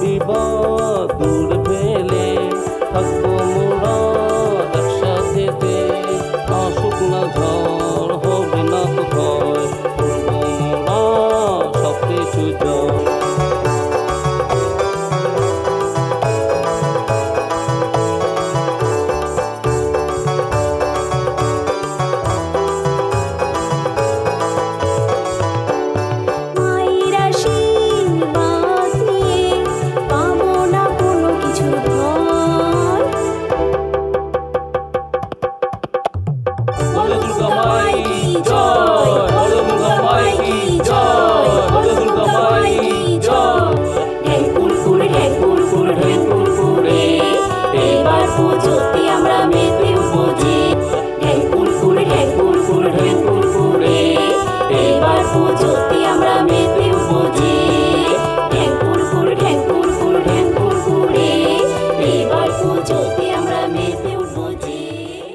বিবাদ দূর। বলে দুর্গা মাই জয়? বলে দুর্গা মাই জয়? বলে দুর্গা মাই জয়? ঢেকুর ফুল ঢেকুর ফুল ঢেকুর ফুলে এবার পুজোতে আমরা মেতে বুঝি ঢেকুর ফুল ঢেকুর ফুল ঢেকুর ফুলে এবার পুজোতে